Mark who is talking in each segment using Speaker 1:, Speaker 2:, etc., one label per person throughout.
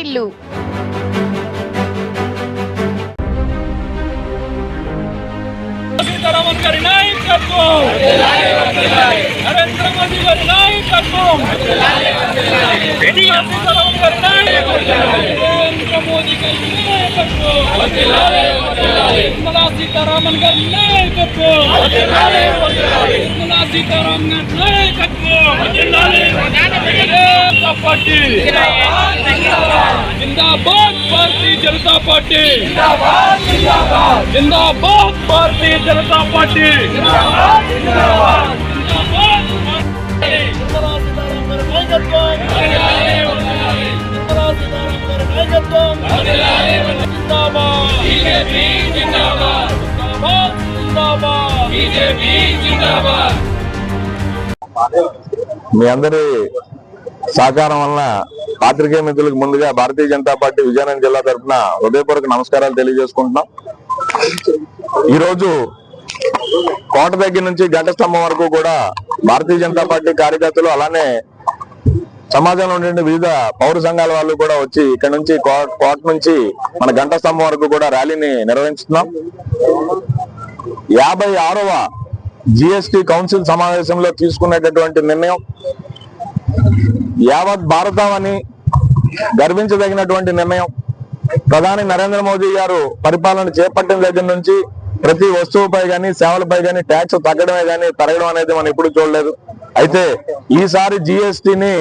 Speaker 1: వారిల్లు
Speaker 2: సీతారామన్ గారి నాయకత్వం. నరేంద్ర మోదీ గారి నాయకత్వం. సీతారామన్ గారి నాయకత్వం. నరేంద్ర మోదీ గారి నాయకత్వం నిర్మలా సీతారామన్ గారి నాయకత్వం. నిర్మలా సీతారామన్ గారి నాయకత్వం. జనతా పార్టీ. జిందాబాద్ భారతీయ జనతా పార్టీ జిందాబాద్ భారతీయ జనతా పార్టీ జిందాబాద్ నిర్మలా సీతారామన్ గారి నాయకత్వం నిర్మలా సీతారామన్ గారి నాయకత్వం జిందాబాద్ బీజేపీ జిందాబాద్ జిందాబాద్ జిందాబాద్ బీజేపీ జిందాబాద్
Speaker 3: మీ అందరి సహకారం వలన పాత్రికేయ మిత్రులకు ముందుగా భారతీయ జనతా పార్టీ విజయనగరం జిల్లా తరఫున హృదయపూర్వక నమస్కారాలు తెలియజేసుకుంటున్నాం. ఈ రోజు కోట దగ్గర నుంచి గంట స్తంభం వరకు కూడా భారతీయ జనతా పార్టీ కార్యకర్తలు అలానే సమాజంలో ఉండే వివిధ పౌర సంఘాల వాళ్ళు కూడా వచ్చి ఇక్కడ నుంచి కోట నుంచి మన గంట స్తంభం వరకు కూడా ర్యాలీని నిర్వహిస్తున్నాం. యాభై ఆరవ జిఎస్టి కౌన్సిల్ సమావేశంలో తీసుకునేటటువంటి నిర్ణయం యావత్ భారతం అని గర్వించదగినటువంటి నిర్ణయం. ప్రధాని నరేంద్ర మోదీ గారు పరిపాలన చేపట్టిన దగ్గర నుంచి ప్రతి వస్తువుపై గాని సేవలపై కానీ ట్యాక్స్ తగ్గడమే కానీ పెరగడం అనేది మనం ఎప్పుడు చూడలేదు. అయితే ఈసారి జిఎస్టిని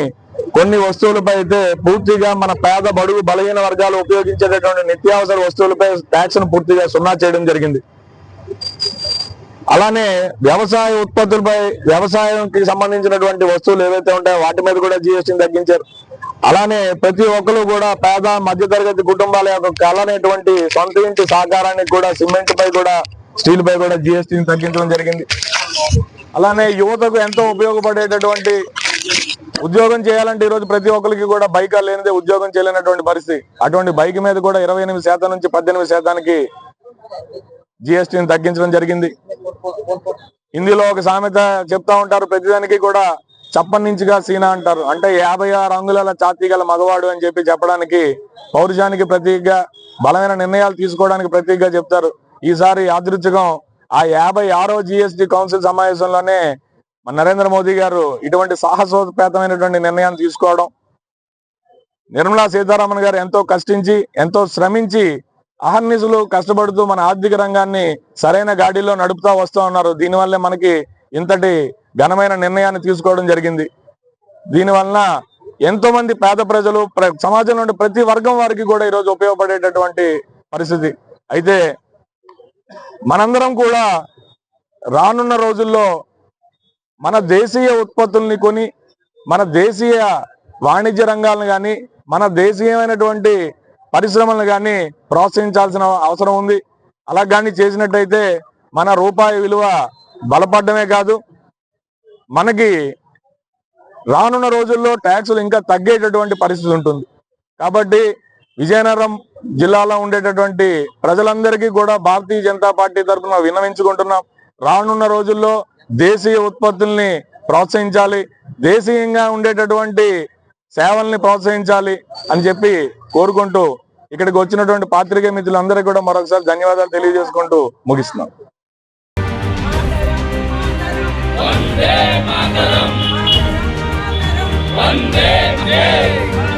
Speaker 3: కొన్ని వస్తువులపై అయితే పూర్తిగా మన పేద బడుగు బలహీన వర్గాలు ఉపయోగించేటటువంటి నిత్యావసర వస్తువులపై ట్యాక్స్ను పూర్తిగా సున్నా చేయడం జరిగింది. అలానే వ్యవసాయ ఉత్పత్తులపై వ్యవసాయంకి సంబంధించినటువంటి వస్తువులు ఏవైతే ఉంటాయో వాటి మీద కూడా జిఎస్టీని తగ్గించారు. అలానే ప్రతి ఒక్కరు కూడా పేద మధ్యతరగతి కుటుంబాల యొక్క కలనేటువంటి సొంత ఇంటి సహకారానికి కూడా సిమెంట్ పై కూడా స్టీల్ పై కూడా జిఎస్టీని తగ్గించడం జరిగింది. అలానే యువతకు ఎంతో ఉపయోగపడేటటువంటి ఉద్యోగం చేయాలంటే ఈ రోజు ప్రతి ఒక్కరికి కూడా బైక్ లేనిదే ఉద్యోగం చేయలేనటువంటి పరిస్థితి. అటువంటి బైక్ మీద కూడా ఇరవై ఎనిమిది శాతం నుంచి పద్దెనిమిది శాతానికి జిఎస్టీని తగ్గించడం జరిగింది. హిందీలో ఒక సామెత చెప్తా ఉంటారు ప్రతిదానికి కూడా చప్పనించిగా సీనా అంటారు. అంటే యాభై ఆరు అంగుళాల ఛాతీ గల మగవాడు అని చెప్పి చెప్పడానికి పౌరుషానికి ప్రతీకగా బలమైన నిర్ణయాలు తీసుకోవడానికి ప్రతీకగా చెప్తారు. ఈసారి యాదృచ్ఛికం ఆ యాభై ఆరో జిఎస్టి కౌన్సిల్ సమావేశంలోనే మన నరేంద్ర మోదీ గారు ఇటువంటి సాహసోపేతమైనటువంటి నిర్ణయాన్ని తీసుకోవడం నిర్మలా సీతారామన్ గారు ఎంతో కష్టించి ఎంతో శ్రమించి అహర్నిసులు కష్టపడుతూ మన ఆర్థిక రంగాన్ని సరైన గాడిలో నడుపుతా వస్తూ ఉన్నారు. దీనివల్లే మనకి ఇంతటి ఘనమైన నిర్ణయాన్ని తీసుకోవడం జరిగింది. దీనివలన ఎంతో మంది పేద ప్రజలు ప్ర- సమాజంలో ఉండే ప్రతి వర్గం వారికి కూడా ఈరోజు ఉపయోగపడేటటువంటి పరిస్థితి. అయితే మనందరం కూడా రానున్న రోజుల్లో మన దేశీయ ఉత్పత్తుల్ని కొని మన దేశీయ వాణిజ్య రంగాలను కానీ మన దేశీయమైనటువంటి పరిశ్రమలను కానీ ప్రోత్సహించాల్సిన అవసరం ఉంది. అలా కానీ చేసినట్టయితే మన రూపాయి విలువ బలపడమే కాదు. మనకి రానున్న రోజుల్లో ట్యాక్సులు ఇంకా తగ్గేటటువంటి పరిస్థితి ఉంటుంది. కాబట్టి విజయనగరం జిల్లాలో ఉండేటటువంటి ప్రజలందరికీ కూడా భారతీయ జనతా పార్టీ తరఫున విన్నవించుకుంటున్నాం. రానున్న రోజుల్లో దేశీయ ఉత్పత్తుల్ని ప్రోత్సహించాలి దేశీయంగా ఉండేటటువంటి సేవల్ని ప్రోత్సహించాలి అని చెప్పి కోరుకుంటూ ఇక్కడికి వచ్చినటువంటి పాత్రికేయ మిత్రులందరికీ కూడా మరొకసారి ధన్యవాదాలు తెలియజేసుకుంటూ ముగిస్తున్నాం.
Speaker 2: One day, Mataram. One day, day.